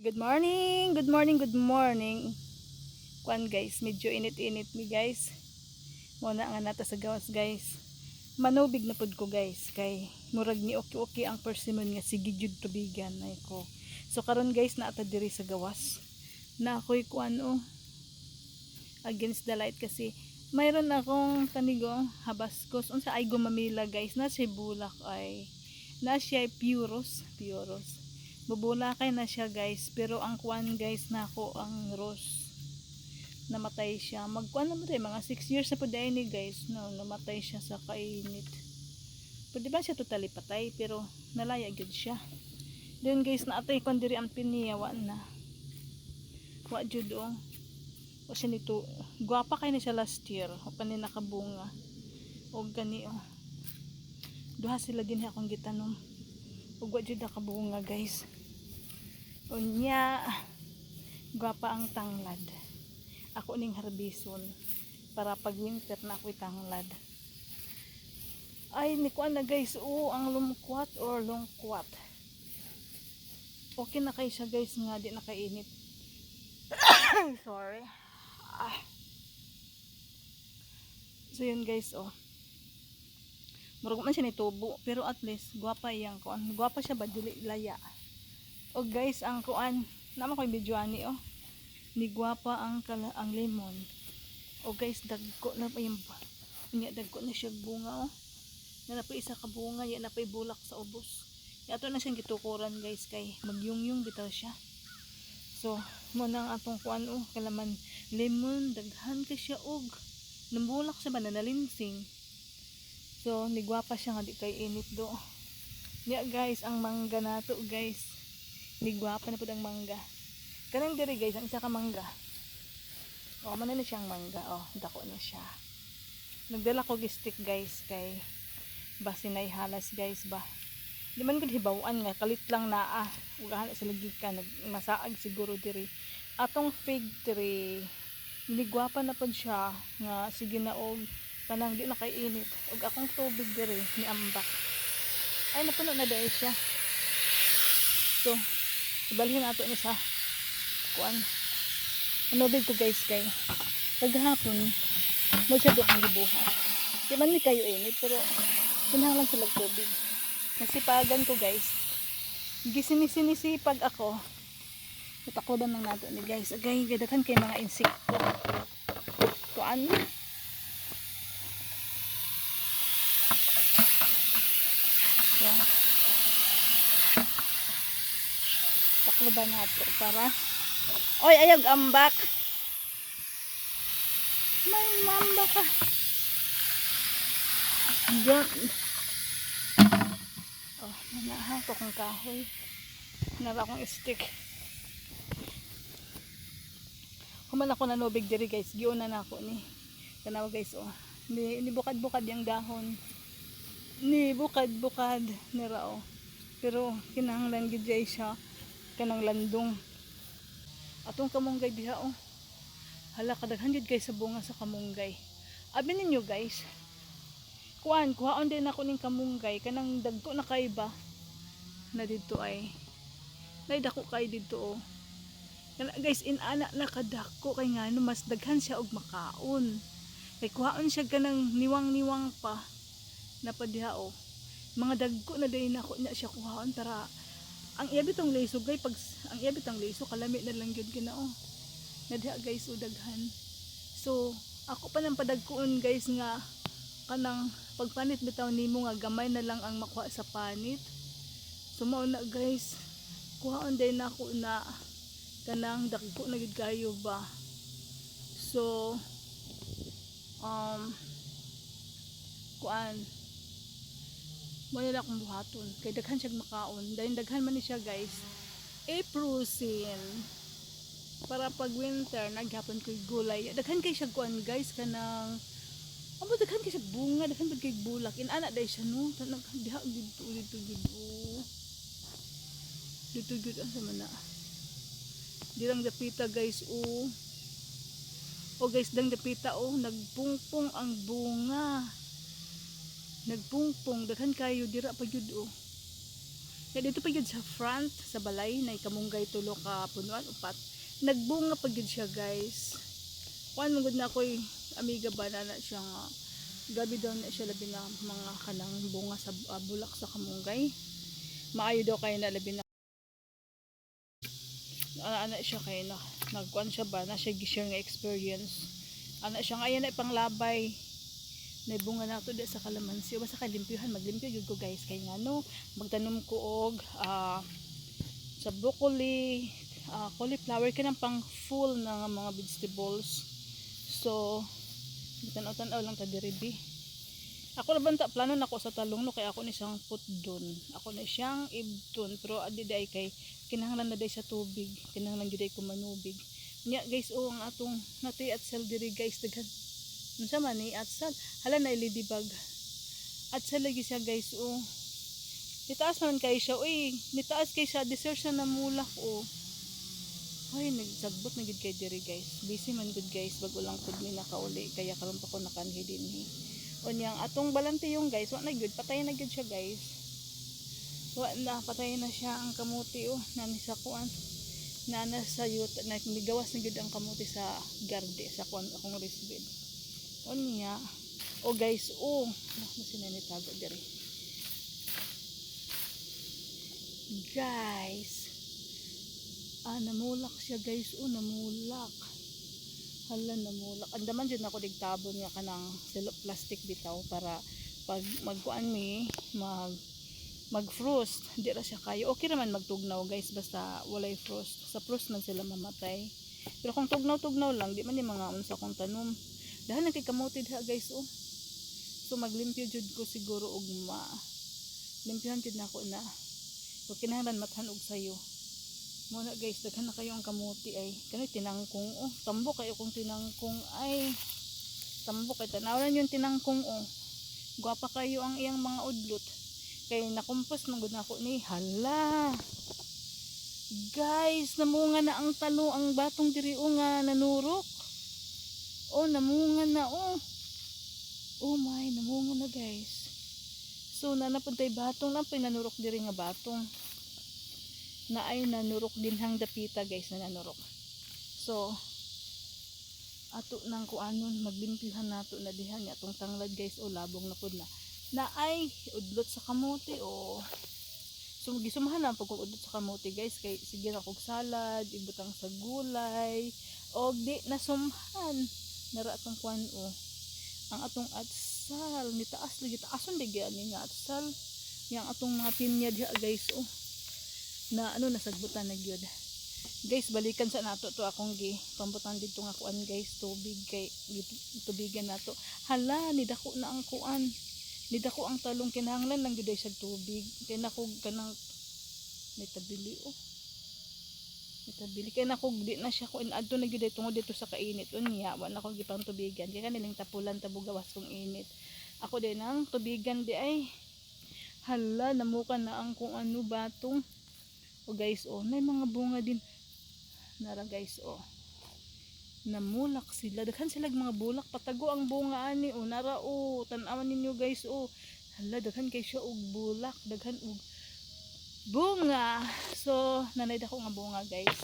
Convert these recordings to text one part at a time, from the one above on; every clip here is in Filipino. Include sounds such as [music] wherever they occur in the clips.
Good morning, good morning, good morning. Kwan guys, medyo init-init mi guys. Muna nga nata sa gawas guys. Manubig na pud ko guys kay murag ni okay-okay ang persimmon nga sige jud tubigan ay ko. So karon guys naata diri sa gawas. Na ako'y kuan oh, against the light kasi mayroon akong tanigo habascos unsa ay gumamila guys na siya bulak ay na siya puros puros bubulakay na siya guys. Pero ang kuan guys na ako ang rose namatay siya. Magkuan naman rin mga 6 years na po dahil ni guys no, namatay siya sa kainit. Pwede ba siya totally patay? Pero nalaya gud siya. Then guys naatay kon diri ang piniyawa na. Wa jud oh. O siya gwapa kay na siya last year. O pa nakabunga. O gani oh. Duha sila din akong gitanom ug wa jud nakabunga guys. Unya gwapa ang tanglad. Ako ning harbison para pag winter na ako'y tanglad. Ay ni kuan na guys. Oo ang lumkwat or lungkwat. Okay na kay siya guys nga di nakainit. [coughs] Sorry. Ah. so yun guys oh murag man siya ni tubo pero at least gwapa iyang kuan. Gwapa siya ba? Dili laya. O guys ang kuan nama ko yung video ani oh. Ni gwapa ang kala ang lemon. O guys dagko na pa yung nya dagko na siya bunga oh. Na pa isa ka bunga ya na pa bulak sa ubos. Ato na siyang gitukuran guys kay magyungyung bitaw siya. So mo nang atong kuan oh. Kalaman lemon daghan ka siya og. Nambulak siya ba? Na nalinsing so nigwapa siya nga di kay init do. Niya guys ang mangga nato guys. Nigwapa na pud ang mangga. Kanang diri guys ang isa ka mangga. Oh man na siyang mangga. Oh dako na siya. Nagdala ko stick guys kay basi na halas guys ba. Di man gud hibawan nga kalit lang naa ug ana sa lagi ka nagmasaag siguro diri. Atong fig tree nigwapa na pud siya nga sige na og kanang di na kay init ug akong tubig diri ni ambak. Ay napuno na dahil siya. So ibalhin nato ni sa kuan manubig ko guys kay paghapon mo siya do ang gibuhat. Di man ni kayo init pero kinahanglan sila tubig. Nasipagan ko guys. Gisinisinipag ako. Natakloban lang nato ni guys. Agay gadakan kay mga insekto. Kuan Yan. Taklo ba nato para Oy, ayog ambak. May mamba ka. Diyan. Oh, manahaw ko kong kahoy. Nara akong stick. Human ako na nubig diri guys. Giuna na ako ni. Tanawa guys oh. Ni bukad-bukad yung dahon ni bukad-bukad ni Rao. Pero kinahanglan gid siya kanang landong. Atong kamunggay diha oh. Hala kadaghan gid kay sa bunga sa kamunggay. Abi ninyo guys. Kuan, kuhaon din ako ning kamunggay kanang dagko na kay ba na dito ay nay dako kay dito oh. Kana guys inana na kadako kay ngano mas daghan siya og makaon. Kay kuhaon siya kanang niwang-niwang pa na padiha o mga dagko na day nako na siya kuhaon tara. Ang iabit ang leso gay pag ang iabit ang leso kalami na lang gyud kina o nadha guys o daghan so ako pa nang padagkuon guys nga kanang pagpanit bitaw nimo nga gamay na lang ang makuha sa panit. So mao na guys kuhaon day nako na kanang dagko na gid kayo ba. So um kuan mo nila akong buhaton. Kay daghan siya makaon. Dahil daghan man ni siya guys. Aprusin para pag winter naghapon ko'y gulay. Daghan kay siya kuan guys kanang amo daghan kay siya bunga daghan pag kay bulak. Inana dai siya no? Tanang diha dito dito dito. Dito dito asa man na di lang dapita guys oh. O guys dang dapita oh. Nagpungpong ang bunga nagpungpong daghan kayo dira pa jud oh Kaya dito pa yun sa front, sa balay, na ikamunggay tulo ka punuan, upat. Nagbunga pa yun siya guys. Kuan mong na ako'y amiga ba na na siya nga. Gabi daw na siya labi na mga kanang bunga sa ah, bulak sa kamunggay. Maayo daw kayo na labi na ana ana siya kay na nagkuan siya ba na siya gi-share nga experience ana siya nga ayan na panglabay na bunga na to sa kalamansi basta kalimpyuhan. Maglimpyo jud ko guys. Kay nga no magtanom ko og ah, sa broccoli ah, cauliflower. Kanang pang full nga mga vegetables. So tanaw-tanaw lang ta diri bi. Ako na banta plano na ako sa talong no? Kay ako ni siyang put doon ako na siyang ibton pero adi day kay kinahanglan na day sa tubig. Kinahanglan gyud day ko manubig nya guys oh ang atong nati at diri guys daghan unsa man ni at sel hala na ladybug at sel lagi siya guys oh nitaas man kay siya uy nitaas kay siya deserve siya na mulak oh ay nagsagbot na gid kay diri guys. Busy man gud guys bago lang pud mi nakauli kaya karon pa ko nakanhi dinhi unyang atong balante yung guys wa na gyud patay na gyud siya guys. Wa na patay na siya ang kamuti oh nani sa kuan. Na nasa yut na migawas na gyud ang kamuti sa garde sa kuan akong risbed unya oh guys oh. Mo sinanitago diri. Guys. Ah namulak siya guys. Oh namulak. Hala namulak. Andaman jud nako digtabon nga kanang silo plastic bitaw para pag magkuan mi mag mag frost di ra siya kayo. Okay raman magtugnaw guys. Basta walay frost. Sa frost man sila mamatay. Pero kung tugnaw-tugnaw lang di man ni mga unsa kong tanom dahil kamote diha guys oh. So maglimpyo jud ko siguro og ma limpyohan jud nako na. Kung kinahanglan mathan og sayo. Muna guys daghan na kayo ang kamuti ay. Kani tinangkong oh. Tambok kayo kung tinangkong ay. Tambok kay tanawan yung tinangkong oh. Gwapa kayo ang iyang mga udlot. Kay nakumpos man gud nako ni hala. Guys namunga na ang talo ang batong diri oh nga nanurok oh namunga na oh. Oh my namunga na guys. So nanapuntay batong lang pinanurok diri nga batong. Na ay nanurok din hang dapita guys na nanurok. So ato nang kuanon maglimpyuhan nato na dihan nga atong tanglad guys. O labong na pud na. Na ay udlot sa kamote o so gisumahan lang pag udlot sa kamote guys. Kay sige na kog salad ibutang sa gulay. O di nasumhan nara atong kuan o ang atong atsal ni taas lagi taason di gyani nga atsal. Yang atong mga pinya diha guys oh. Na ano nasagbutan na gyud. Guys balikan sa nato to akong gi pambutan dito nga kuan guys tubig kay tubigan nato. Hala ni dako na ang kuan ni dako ang talong kinahanglan lang gyud sa tubig. Kay nakog kanang may tabili oh may tabili kay nakog di na siya kuan adto na gyud tungod dito sa kainit unya wa na ko gipang tubigan kay kanilang tapulan tabugawas kong init ako din ang tubigan di ay hala namuka na ang kung ano batong o guys, oh, may mga bunga din. Nara guys, oh. Namulak sila. Daghan sila mga bulak. Patago ang bunga ani, oh. Nara, oh. Tanawan ninyo guys, oh. Hala, daghan kay siya og bulak. Daghan og bunga. So, nanay dako nga bunga guys.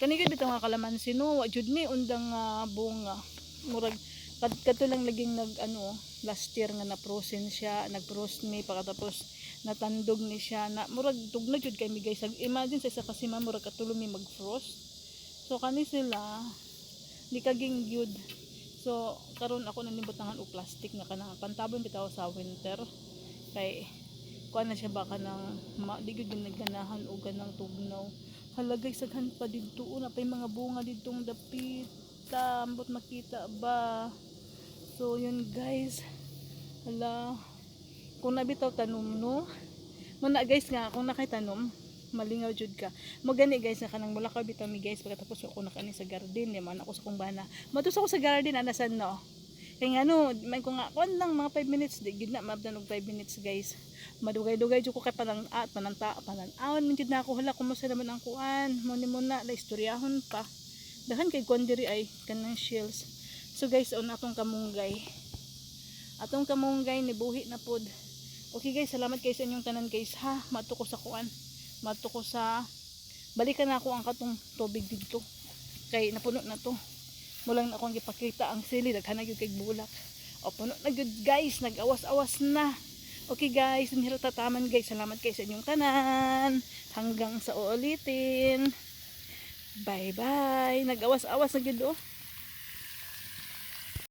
Kani gid nga kalamansi no, wa jud ni undang nga bunga. Murag kad kadto lang laging nag ano last year nga na frozen siya, nag frost mi pagkatapos natandog ni siya na murag tugna jud kay mi guys Ag- imagine sa isa kasi ma murag katulo mi mag frost so kani sila di kaging gyud so karon ako nanibutangan og plastic nga kanang pantabon bitaw sa winter kay kuan na siya ba kanang ma, di gyud ginaganahan og ganang tugnaw. Hala guys saghan pa didto na pay mga bunga didtong dapita ambot makita ba? So yun guys. Hala. Kung nabitaw tanom no? Muna guys nga kung nakitanom malingaw jud ka. Mo gani guys nga kanang mula ka bitaw mi guys pagkatapos ako nakani sa garden man ako sa kong bana. Matus ako sa garden anasan no kay nga no may ko nga kuan lang mga 5 minutes di gid na mabdan og 5 minutes guys madugay-dugay jud ko kay panang at pananta pananawan min jud na ako hala kumusta naman ang kuan mo ni muna la istoryahon pa dahan kay kuan diri ay kanang shells so guys on atong kamunggay atong kamunggay ni buhi na pod Okay guys, salamat kayo sa inyong tanan guys ha. Mato ko sa kuan. Mato ko sa balikan na ako ang katong tubig dito. Kay napuno na to. Mulang na akong gipakita ang sili daghan gyud kay bulak. O puno na gyud guys, nag-awas-awas na. Okay guys, hindi tataman guys. Salamat kayo sa inyong tanan. Hanggang sa uulitin. Bye bye. Nag-awas-awas na gyud oh.